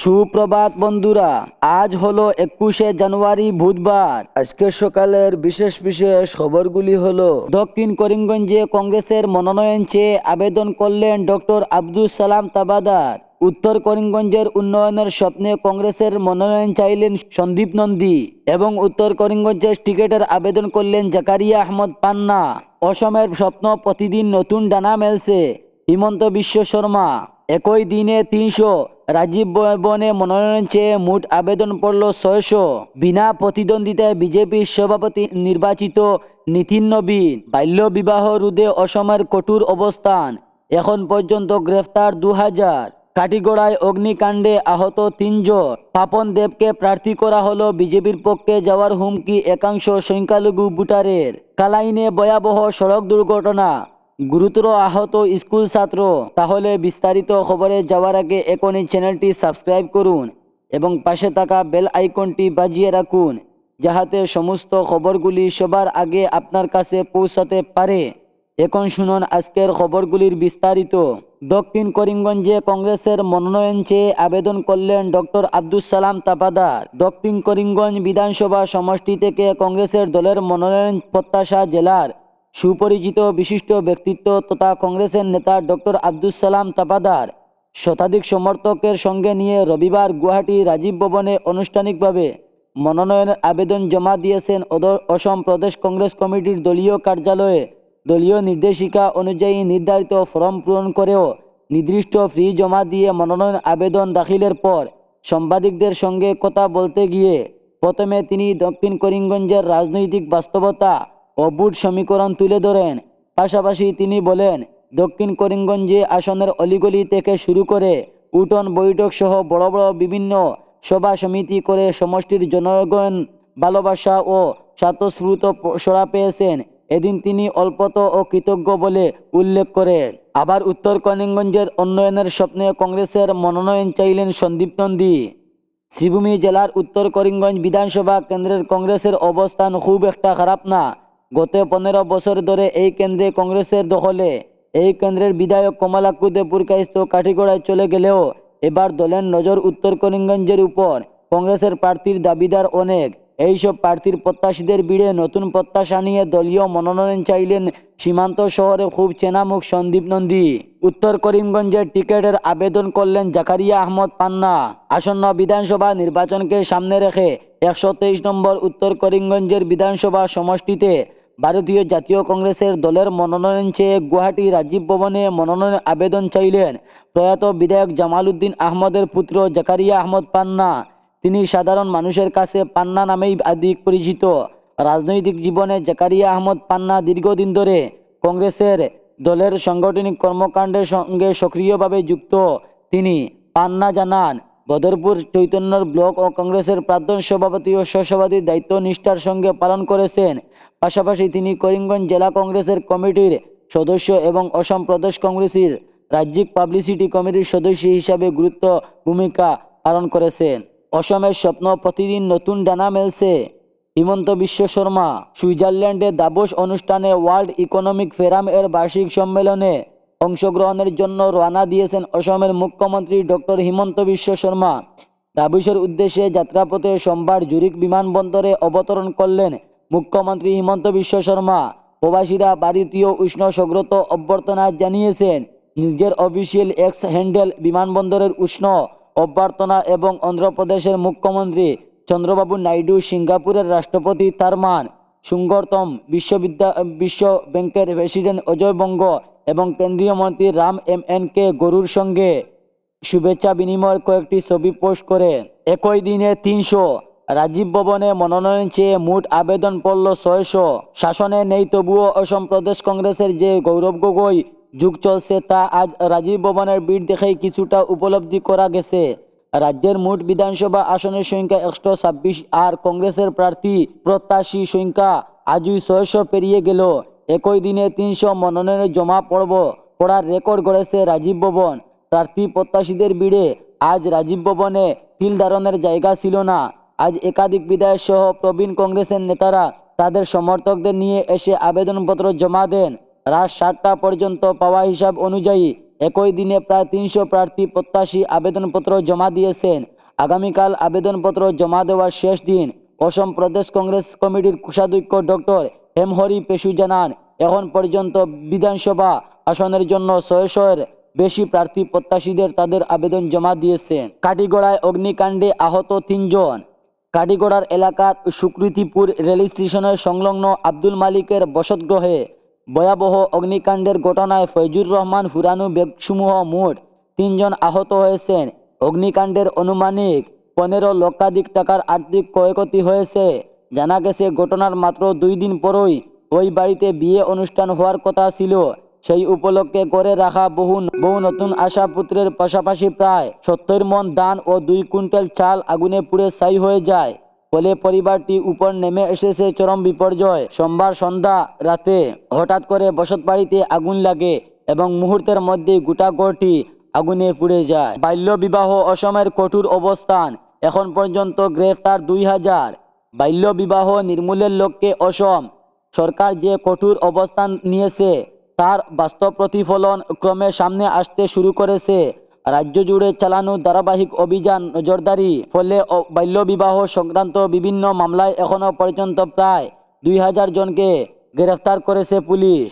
সুপ্রভাত বন্ধুরা আজ হলো একুশে জানুয়ারি বুধবার। আজকে সকালের বিশেষ বিশেষ খবরগুলি হলো দক্ষিণ করিমগঞ্জে কংগ্রেসের মনোনয়ন চেয়ে আবেদন করলেন ডক্টর আব্দুল সালাম তাবাদার। উত্তর করিমগঞ্জের উন্নয়নের স্বপ্নে কংগ্রেসের মনোনয়ন চাইলেন সন্দীপ নন্দী এবং উত্তর করিমগঞ্জের টিকেটের আবেদন করলেন জাকারিয়া আহমদ পান্না। অসমের স্বপ্ন প্রতিদিন নতুন ডানা মেলছে হিমন্ত বিশ্ব শর্মা। একই দিনে তিনশো রাজীব ভবনে মনোনয়ন চেয়ে মোট আবেদন পড়ল ছয়শো। বিনা প্রতিদ্বন্দ্বিতায় বিজেপির সভাপতি নির্বাচিত নীতিন নবীন। বাল্য বিবাহ রোধে অসমের কঠোর অবস্থান। এখন পর্যন্ত গ্রেফতার দু হাজার কাটিগড়ায় অগ্নিকাণ্ডে আহত তিনজন। পাপন দেবকে প্রার্থী করা হলো বিজেপির পক্ষে যাওয়ার হুমকি একাংশ সংখ্যালঘু ভোটারের। কালাইনে ভয়াবহ সড়ক দুর্ঘটনা। গুরুতর আহত স্কুল ছাত্র। তাহলে বিস্তারিত খবরে যাওয়ার আগে এখনই চ্যানেলটি সাবস্ক্রাইব করুন এবং পাশে থাকা বেল আইকনটি বাজিয়ে রাখুন, যাহাতে সমস্ত খবরগুলি সবার আগে আপনার কাছে পৌঁছাতে পারে। এখন শুনুন আজকের খবরগুলির বিস্তারিত। দক্ষিণ করিমগঞ্জে কংগ্রেসের মনোনয়ন চেয়ে আবেদন করলেন ডক্টর আব্দুল সালাম তাপাদার। দক্ষিণ করিমগঞ্জ বিধানসভা সমষ্টি থেকে কংগ্রেসের দলের মনোনয়ন প্রত্যাশা জেলার সুপরিচিত বিশিষ্ট ব্যক্তিত্ব তথা কংগ্রেসের নেতা ডক্টর আব্দুল সালাম তাপাদার শতাধিক সমর্থকের সঙ্গে নিয়ে রবিবার গুয়াহাটি রাজীব ভবনে আনুষ্ঠানিকভাবে মনোনয়নের আবেদন জমা দিয়েছেন অসম প্রদেশ কংগ্রেস কমিটির দলীয় কার্যালয়ে। দলীয় নির্দেশিকা অনুযায়ী নির্ধারিত ফর্ম পূরণ করেও নির্দিষ্ট ফি জমা দিয়ে মনোনয়ন আবেদন দাখিলের পর সাংবাদিকদের সঙ্গে কথা বলতে গিয়ে প্রথমে তিনি দক্ষিণ করিমগঞ্জের রাজনৈতিক বাস্তবতা ও বুট সমীকরণ তুলে ধরেন। পাশাপাশি তিনি বলেন, দক্ষিণ করিমগঞ্জে আসনের অলিগলি থেকে শুরু করে উঠোন বৈঠক সহ বড় বড় বিভিন্ন সভা সমিতি করে সমষ্টির জনগণ ভালোবাসা ও স্বাতঃস্ফূর্ত সরা পেয়েছেন। এদিন তিনি অল্পত ও কৃতজ্ঞ বলে উল্লেখ করেন আবার উত্তর করিমগঞ্জের উন্নয়নের স্বপ্নে কংগ্রেসের মনোনয়ন চাইলেন সন্দীপ নন্দী। শ্রীভূমি জেলার উত্তর করিমগঞ্জ বিধানসভা কেন্দ্রের কংগ্রেসের অবস্থান খুব একটা খারাপ না। গত পনেরো বছর ধরে এই কেন্দ্রে কংগ্রেসের দখলে। এই কেন্দ্রের বিধায়ক কমলাক্কুদে পুরকাইস্ত কাঠিগড়ায় চলে গেলেও এবার দলের নজর উত্তর করিমগঞ্জের উপর। কংগ্রেসের প্রার্থীর দাবিদার অনেক। এইসব প্রার্থীর প্রত্যাশীদের ভিড়ে নতুন প্রত্যাশা নিয়ে দলীয় মনোনয়ন চাইলেন সীমান্ত শহরে খুব চেনামুখ সন্দীপ নন্দী। উত্তর করিমগঞ্জের টিকেটের আবেদন করলেন জাকারিয়া আহমদ পান্না। আসন্ন বিধানসভা নির্বাচনকে সামনে রেখে একশো তেইশ নম্বর উত্তর করিমগঞ্জের বিধানসভা সমষ্টিতে ভারতীয় জাতীয় কংগ্রেসের দলের মনোনয়ন চেয়ে গুয়াহাটি রাজীব ভবনে মনোনয়ন আবেদন চাইলেন প্রয়াত বিধায়ক জামাল উদ্দিন আহমদের পুত্র জাকারিয়া আহমদ পান্না। তিনি সাধারণ মানুষের কাছে পান্না নামেই আধিক পরিচিত। রাজনৈতিক জীবনে জাকারিয়া আহমদ পান্না দীর্ঘদিন ধরে কংগ্রেসের দলের সাংগঠনিক কর্মকাণ্ডের সঙ্গে সক্রিয়ভাবে যুক্ত। তিনি পান্না জানান বদরপুর চৈতন্যর ব্লক ও কংগ্রেসের প্রাক্তন সভাপতি ও সহসভাপতির দায়িত্ব নিষ্ঠার সঙ্গে পালন করেছেন। পাশাপাশি তিনি করিমগঞ্জ জেলা কংগ্রেসের কমিটির সদস্য এবং অসম প্রদেশ কংগ্রেসের রাজ্যিক পাবলিসিটি কমিটির সদস্য হিসাবে গুরুত্ব ভূমিকা পালন করেছেন। অসমের স্বপ্ন প্রতিদিন নতুন ডানা মেলছে। হিমন্ত বিশ্ব শর্মা, সুইজারল্যান্ডে দাবোস অনুষ্ঠানে ওয়ার্ল্ড ইকোনমিক ফেরাম এর বার্ষিক সম্মেলনে অংশগ্রহণের জন্য রওনা দিয়েছেন অসমের মুখ্যমন্ত্রী ডক্টর হিমন্ত বিশ্ব শর্মা। দাবোসের উদ্দেশ্যে যাত্রাপথে সোমবার জুরিক বিমানবন্দরে অবতরণ করলেন মুখ্যমন্ত্রী হিমন্ত বিশ্ব শর্মা। প্রবাসীরা ভারতীয় উষ্ণ সগ্রত অভ্যর্থনা জানিয়েছেন, নিজের অফিসিয়াল এক্স হ্যান্ডেল বিমানবন্দরের উষ্ণ অভ্যর্থনা এবং অন্ধ্রপ্রদেশের মুখ্যমন্ত্রী চন্দ্রবাবু নাইডু সিঙ্গাপুরের রাষ্ট্রপতি তারমান সুঙ্গরতম বিশ্ববিদ্যা বিশ্ব ব্যাংকের প্রেসিডেন্ট অজয় বঙ্গ এবং কেন্দ্রীয় মন্ত্রী রাম এম এন কে গরুর সঙ্গে শুভেচ্ছা বিনিময়ের কয়েকটি ছবি পোস্ট করে। একই দিনে তিনশো রাজীব ভবনে মনোনয়ন চেয়ে মোট আবেদন পড়ল ছয়শো। শাসনে নেই তবুও অসম প্রদেশ কংগ্রেসের যে গৌরব গগৈ যুগ চলছে তা আজ রাজীব ভবনের ভিড় দেখেই কিছুটা উপলব্ধি করা গেছে। রাজ্যের মোট বিধানসভা আসনের সংখ্যা একশো ছাব্বিশ আর কংগ্রেসের প্রার্থী প্রত্যাশী সংখ্যা আজই ছয়শো পেরিয়ে গেল। একই দিনে তিনশো মনোনয়নে জমা পড়ব পড়ার রেকর্ড গড়েছে রাজীব ভবন। প্রার্থী প্রত্যাশীদের ভিড়ে আজ রাজীব ভবনে তিল ধারণের জায়গা ছিল না। আজ একাধিক বিধায়ক সহ প্রবীণ কংগ্রেসের নেতারা তাদের সমর্থকদের নিয়ে এসে আবেদনপত্র জমা দেন। রাত সাতটা পর্যন্ত পাওয়া হিসাব অনুযায়ী একই দিনে প্রায় তিনশো প্রার্থী প্রত্যাশী আবেদনপত্র জমা দিয়েছেন। আগামীকাল আবেদনপত্র জমা দেওয়ার শেষ দিন অসম প্রদেশ কংগ্রেস কমিটির কোষাধ্যক্ষ ডক্টর হেমহরি পেশু জানান, এখন পর্যন্ত বিধানসভা আসনের জন্য ছয়শোর বেশি প্রার্থী প্রত্যাশীদের তাদের আবেদন জমা দিয়েছেন কাটিগড়ায় অগ্নিকাণ্ডে আহত তিনজন। কাটিগড়ার এলাকার সুকৃতিপুর রেল স্টেশনের সংলগ্ন আব্দুল মালিকের বসতগ্রহে ভয়াবহ অগ্নিকাণ্ডের ঘটনায় ফৈজুর রহমান ফুরানু বেগসমূহ মোট তিনজন আহত হয়েছেন। অগ্নিকাণ্ডের অনুমানিক পনেরো লক্ষাধিক টাকার আর্থিক ক্ষয়ক্ষতি হয়েছে। জানা গেছে, ঘটনার মাত্র দুই দিন পরই ওই বাড়িতে বিয়ে অনুষ্ঠান হওয়ার কথা ছিল। সেই উপলক্ষে করে রাখা বহু বহু নতুন আশা পুত্রের পাশাপাশি প্রায় সত্তর মন ধান ও দুই কুইন্টাল চাল আগুনে পুড়ে ছাই হয়ে যায়। ফলে পরিবারটি উপর নেমে এসেছে চরম বিপর্যয়। সোমবার সন্ধ্যা রাতে হঠাৎ করে বসত বাড়িতে আগুন লাগে এবং মুহূর্তের মধ্যে গোটা গড়টি আগুনে পুড়ে যায়। বাল্য বিবাহ অসমের কঠোর অবস্থান। এখন পর্যন্ত গ্রেফতার দুই হাজার বাল্য বিবাহ নির্মূলের লক্ষ্যে অসম। সরকার যে কঠোর অবস্থান নিয়েছে, তার বাস্তব প্রতিফলন ক্রমে সামনে আসতে শুরু করেছে। রাজ্য জুড়ে চালানো ধারাবাহিক অভিযান নজরদারি ফলে বাল্যবিবাহ সংক্রান্ত বিভিন্ন মামলায় এখনও পর্যন্ত প্রায় দুই হাজার জনকে গ্রেফতার করেছে পুলিশ।